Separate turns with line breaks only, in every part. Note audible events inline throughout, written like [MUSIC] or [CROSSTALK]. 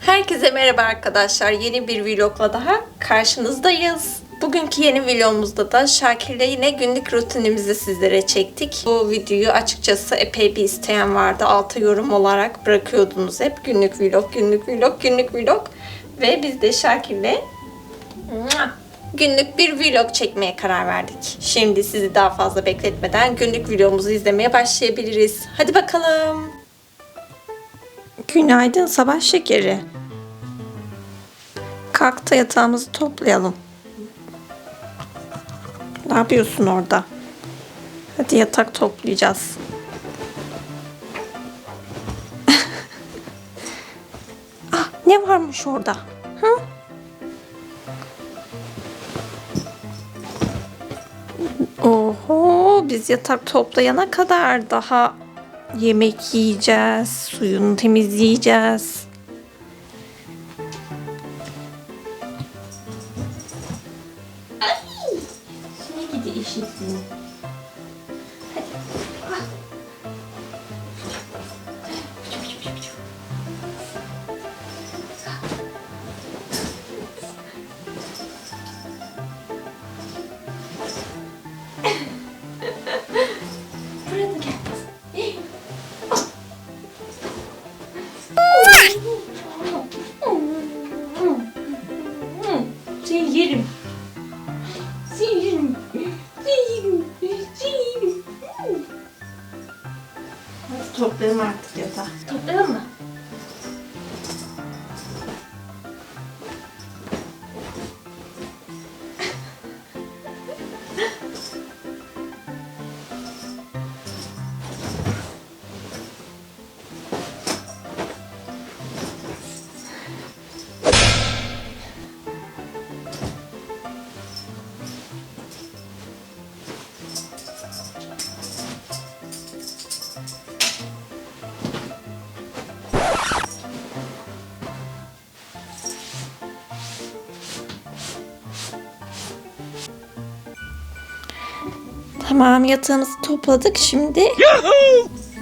Herkese merhaba arkadaşlar. Yeni bir vlogla daha karşınızdayız. Bugünkü yeni vlogumuzda da Şakir'le yine günlük rutinimizi sizlere çektik. Bu videoyu açıkçası epey bir isteyen vardı. Alta yorum olarak bırakıyordunuz hep. Günlük vlog, günlük vlog, günlük vlog. Ve biz de Şakir'le günlük bir vlog çekmeye karar verdik. Şimdi sizi daha fazla bekletmeden günlük vlogumuzu izlemeye başlayabiliriz. Hadi bakalım. Günaydın sabah şekeri. Kalk da yatağımızı toplayalım. Ne yapıyorsun orada? Hadi yatak toplayacağız. [LAUGHS] ah ne varmış orada? Hı? Oho biz yatak toplayana kadar daha yemek yiyeceğiz, suyunu temizleyeceğiz. Şimdi gidi işin toplayalım artık yatağı. Toplayalım mı? Tamam yatağımızı topladık. Şimdi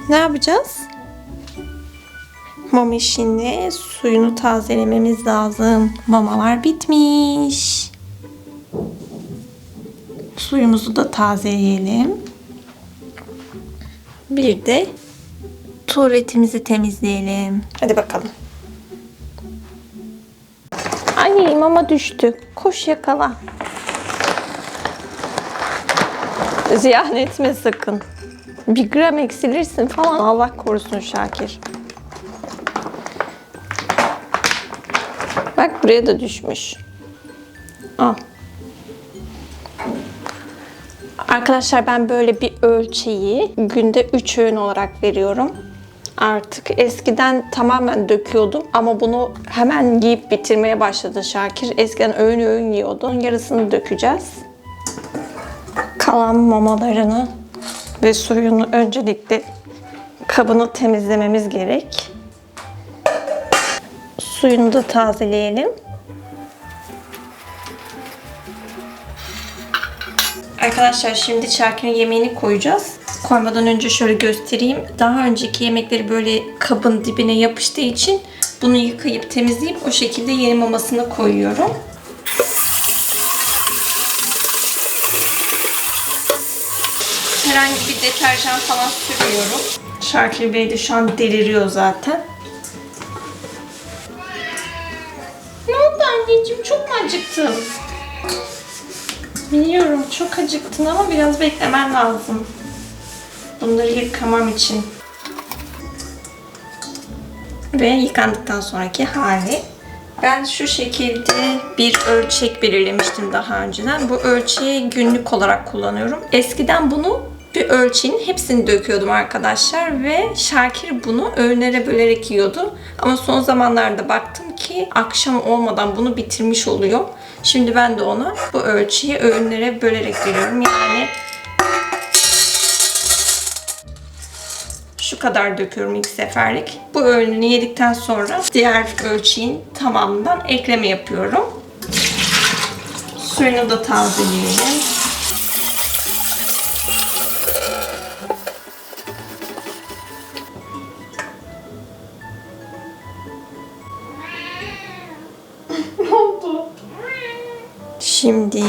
ne yapacağız? Mama işini suyunu tazelememiz lazım. Mamalar bitmiş. Suyumuzu da tazeleyelim. Bir de tuvaletimizi temizleyelim. Hadi bakalım. Ay mama düştü. Koş yakala. Ziyan etme sakın. Bir gram eksilirsin falan. Allah korusun Şakir. Bak buraya da düşmüş. Al. Arkadaşlar ben böyle bir ölçeği günde 3 öğün olarak veriyorum. Artık eskiden tamamen döküyordum ama bunu hemen yiyip bitirmeye başladı Şakir. Eskiden öğün öğün yiyordu. Yarısını dökeceğiz kalan mamalarını ve suyunu öncelikle kabını temizlememiz gerek. Suyunu da tazeleyelim. Arkadaşlar şimdi Şakir'in yemeğini koyacağız. Koymadan önce şöyle göstereyim. Daha önceki yemekleri böyle kabın dibine yapıştığı için bunu yıkayıp temizleyip o şekilde yeni mamasını koyuyorum. Herhangi bir deterjan falan sürüyorum. Şakir Bey de şu an deliriyor zaten. Ne oldu anneciğim? Çok mu acıktın? Biliyorum çok acıktın ama biraz beklemen lazım. Bunları yıkamam için. Ve yıkandıktan sonraki hali. Ben şu şekilde bir ölçek belirlemiştim daha önceden. Bu ölçeği günlük olarak kullanıyorum. Eskiden bunu bir ölçeğin hepsini döküyordum arkadaşlar ve Şakir bunu öğünlere bölerek yiyordu. Ama son zamanlarda baktım ki akşam olmadan bunu bitirmiş oluyor. Şimdi ben de ona bu ölçeği öğünlere bölerek veriyorum. Yani şu kadar döküyorum ilk seferlik. Bu öğününü yedikten sonra diğer ölçeğin tamamından ekleme yapıyorum. Suyunu da tazeleyelim. Şimdi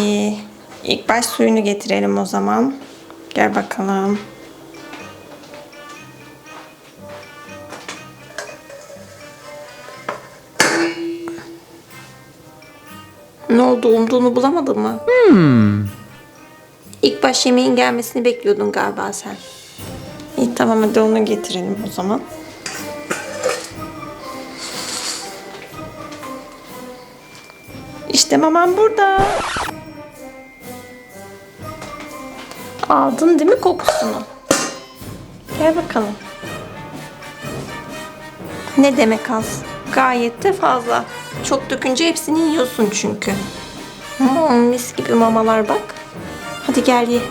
ilk baş suyunu getirelim o zaman. Gel bakalım. Ne oldu? Umduğunu bulamadın mı? İlk baş yemeğin gelmesini bekliyordun galiba sen. İyi tamam hadi onu getirelim o zaman. İşte mamam burada. Aldın değil mi kokusunu? Gel bakalım. Ne demek az? Gayet de fazla. Çok dökünce hepsini yiyorsun çünkü. Hmm, mis gibi mamalar bak. Hadi gel ye.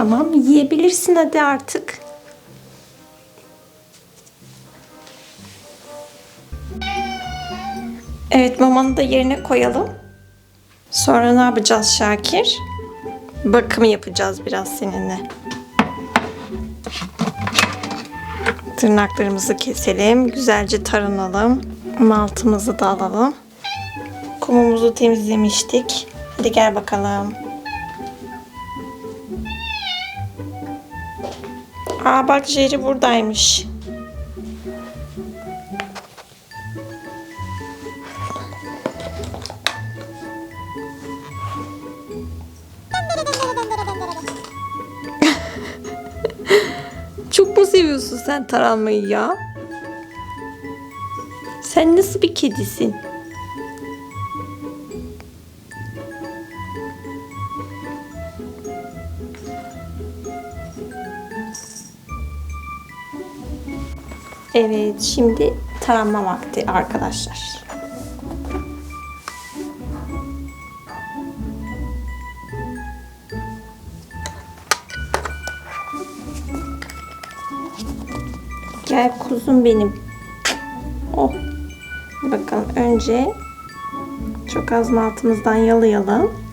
Tamam yiyebilirsin hadi artık. Evet mamanı da yerine koyalım. Sonra ne yapacağız Şakir? Bakımı yapacağız biraz seninle. Tırnaklarımızı keselim. Güzelce taranalım. Maltımızı da alalım. Kumumuzu temizlemiştik. Hadi gel bakalım. Aa bak Jerry buradaymış. [LAUGHS] Çok mu seviyorsun sen taranmayı ya? Sen nasıl bir kedisin? Evet, şimdi taranma vakti arkadaşlar. Gel kuzum benim. Oh. Hadi bakalım önce çok az maltımızdan yalayalım.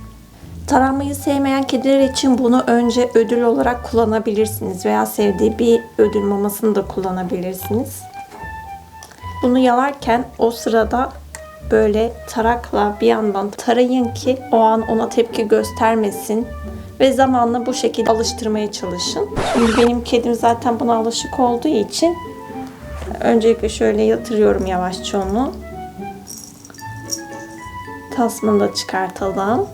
Taranmayı sevmeyen kediler için bunu önce ödül olarak kullanabilirsiniz veya sevdiği bir ödül mamasını da kullanabilirsiniz. Bunu yalarken o sırada böyle tarakla bir yandan tarayın ki o an ona tepki göstermesin ve zamanla bu şekilde alıştırmaya çalışın. Şimdi benim kedim zaten buna alışık olduğu için öncelikle şöyle yatırıyorum yavaşça onu. Tasmanı da çıkartalım.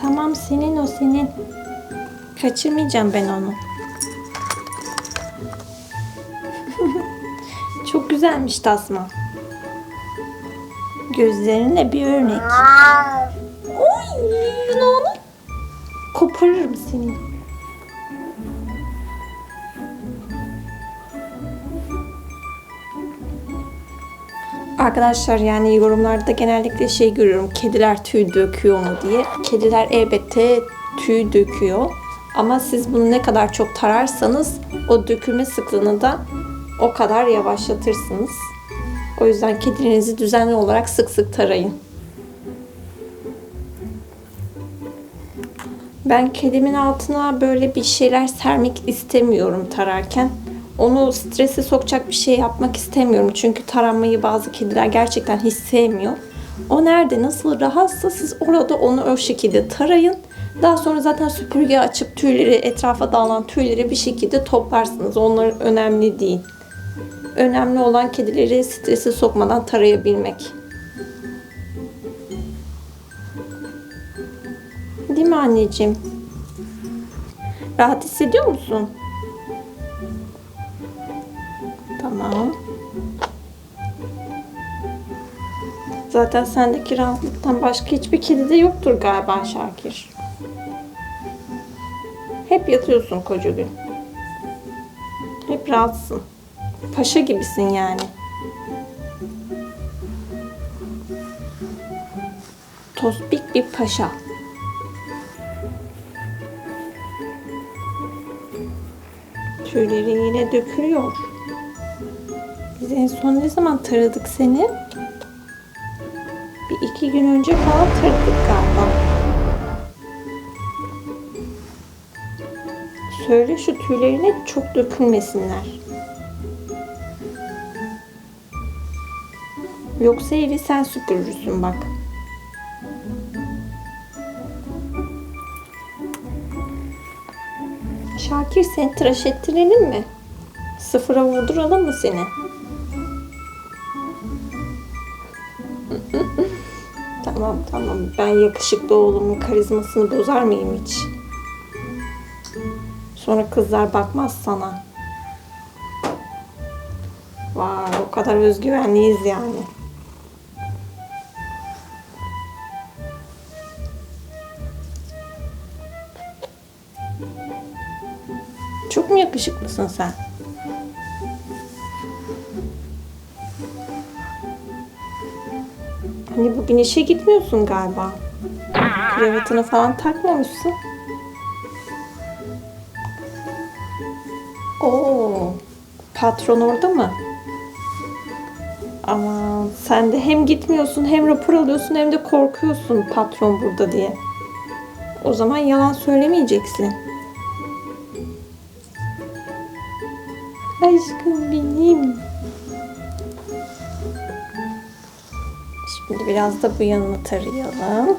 Tamam senin o senin. Kaçırmayacağım ben onu. [LAUGHS] Çok güzelmiş tasma. Gözlerine bir örnek. Oy, onu? Koparırım seni. Arkadaşlar yani yorumlarda genellikle şey görüyorum. Kediler tüy döküyor mu diye. Kediler elbette tüy döküyor. Ama siz bunu ne kadar çok tararsanız o dökülme sıklığını da o kadar yavaşlatırsınız. O yüzden kedilerinizi düzenli olarak sık sık tarayın. Ben kedimin altına böyle bir şeyler sermek istemiyorum tararken. Onu strese sokacak bir şey yapmak istemiyorum. Çünkü taranmayı bazı kediler gerçekten hiç sevmiyor. O nerede nasıl rahatsa siz orada onu o şekilde tarayın. Daha sonra zaten süpürge açıp tüyleri etrafa dağılan tüyleri bir şekilde toplarsınız. Onlar önemli değil. Önemli olan kedileri strese sokmadan tarayabilmek. Değil mi anneciğim? Rahat hissediyor musun? Tamam. Zaten sendeki rahatlıktan başka hiçbir kedi de yoktur galiba Şakir. Hep yatıyorsun koca gün. Hep rahatsın. Paşa gibisin yani. Tosbik bir paşa. Tüyleri yine dökülüyor. Biz en son ne zaman taradık seni? Bir iki gün önce falan taradık galiba. Söyle şu tüylerine çok dökülmesinler. Yoksa evi sen süpürürsün bak. Şakir seni tıraş ettirelim mi? Sıfıra vurduralım mı seni? Tamam tamam ben yakışıklı oğlumun karizmasını bozar mıyım hiç? Sonra kızlar bakmaz sana. Vay o kadar özgüvenliyiz yani. Çok mu yakışıklısın sen? Hani bugün işe gitmiyorsun galiba. Kravatını falan takmamışsın. Oo, patron orada mı? Ama sen de hem gitmiyorsun hem rapor alıyorsun hem de korkuyorsun patron burada diye. O zaman yalan söylemeyeceksin. Aşkım benim. Biraz da bu yanını tarayalım.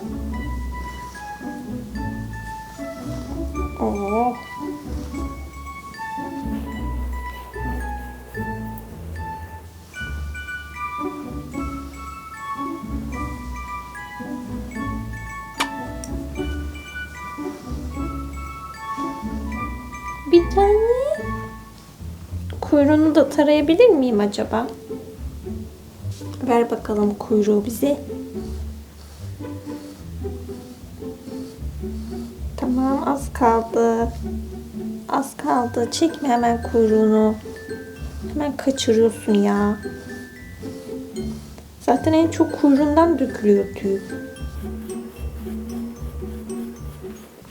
Oh. Bir tane kuyruğunu da tarayabilir miyim acaba? Ver bakalım kuyruğu bize. Tamam az kaldı. Az kaldı. Çekme hemen kuyruğunu. Hemen kaçırıyorsun ya. Zaten en çok kuyruğundan dökülüyor tüy.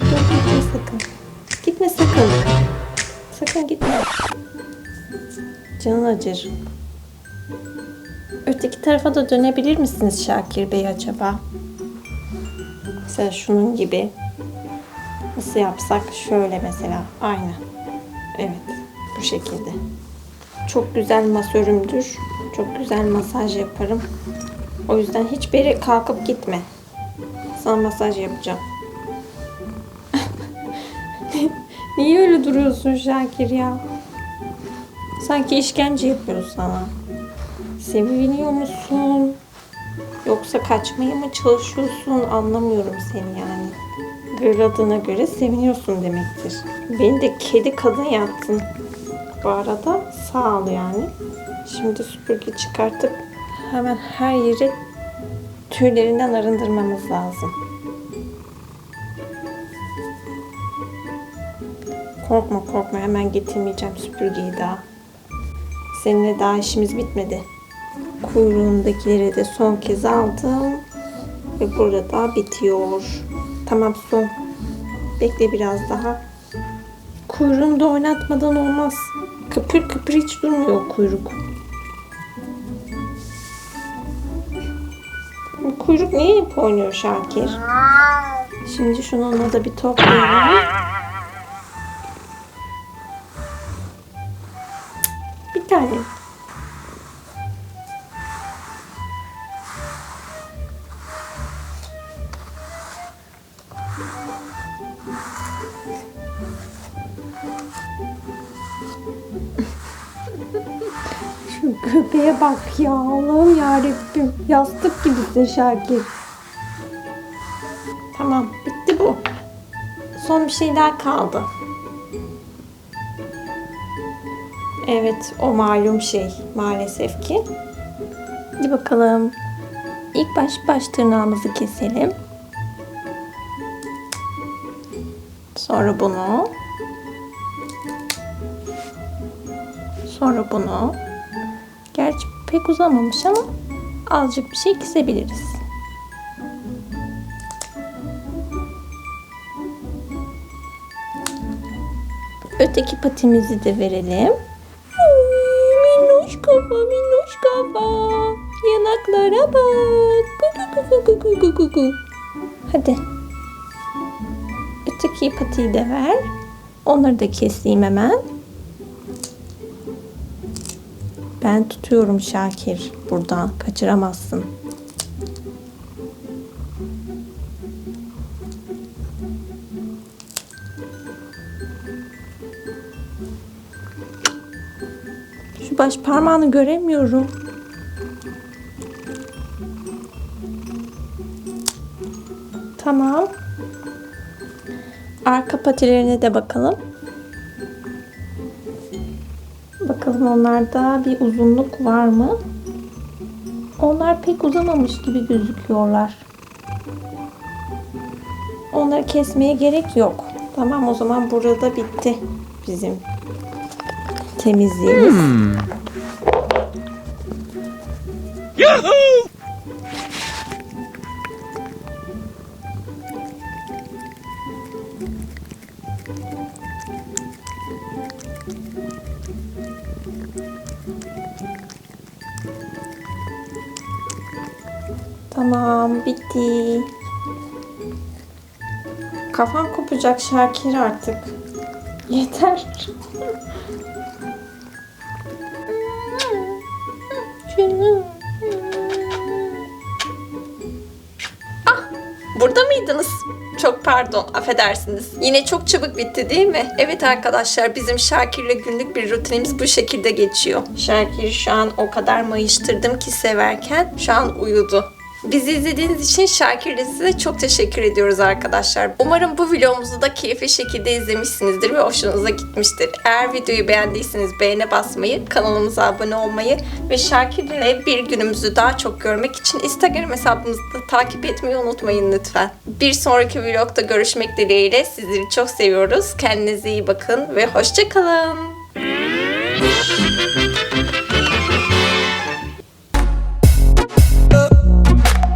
Gitme sakın. Gitme sakın. Sakın gitme. Canın acır. Tarafa da dönebilir misiniz Şakir Bey acaba? Mesela şunun gibi. Nasıl yapsak? Şöyle mesela. Aynen. Evet. Bu şekilde. Çok güzel masörümdür. Çok güzel masaj yaparım. O yüzden hiçbir yere kalkıp gitme. Sana masaj yapacağım. [LAUGHS] Niye öyle duruyorsun Şakir ya? Sanki işkence yapıyoruz sana. Seviniyor musun? Yoksa kaçmaya mı çalışıyorsun? Anlamıyorum seni yani. Gırladığına göre seviniyorsun demektir. Beni de kedi kadın yaptın. Bu arada sağ ol yani. Şimdi süpürge çıkartıp hemen her yeri tüylerinden arındırmamız lazım. Korkma korkma hemen getirmeyeceğim süpürgeyi daha. Seninle daha işimiz bitmedi. Kuyruğundakileri de son kez aldım. Ve burada da bitiyor. Tamam son. Bekle biraz daha. Kuyruğunu da oynatmadan olmaz. Kıpır kıpır hiç durmuyor kuyruk. Bu kuyruk niye hep oynuyor Şakir? Şimdi şununla da bir toplayalım. Köpeğe bak ya Allah'ım yarabbim. Yastık gibisin Şakir. Tamam bitti bu. Son bir şey daha kaldı. Evet o malum şey maalesef ki. Hadi bakalım. İlk baş baş tırnağımızı keselim. Sonra bunu. Sonra bunu. Gerçi pek uzamamış ama azıcık bir şey kesebiliriz. Öteki patimizi de verelim. Minnoş kafa, minnoş kafa. Yanaklara bak. Hadi. Öteki patiyi de ver. Onları da keseyim hemen. Ben tutuyorum Şakir. Buradan kaçıramazsın. Şu baş parmağını göremiyorum. Tamam. Arka patilerine de bakalım. Bakalım onlarda bir uzunluk var mı? Onlar pek uzamamış gibi gözüküyorlar. Onları kesmeye gerek yok. Tamam o zaman burada bitti bizim temizliğimiz. Tamam bitti. Kafam kopacak Şakir artık. [LAUGHS] Yeter. Şunu. Pardon, affedersiniz. Yine çok çabuk bitti değil mi? Evet arkadaşlar, bizim Şakir'le günlük bir rutinimiz bu şekilde geçiyor. Şakir şu an o kadar mayıştırdım ki severken şu an uyudu. Bizi izlediğiniz için Şakir'le size çok teşekkür ediyoruz arkadaşlar. Umarım bu videomuzu da keyifli şekilde izlemişsinizdir ve hoşunuza gitmiştir. Eğer videoyu beğendiyseniz beğene basmayı, kanalımıza abone olmayı ve Şakir'le bir günümüzü daha çok görmek için Instagram hesabımızı da takip etmeyi unutmayın lütfen. Bir sonraki vlogda görüşmek dileğiyle sizleri çok seviyoruz. Kendinize iyi bakın ve hoşçakalın.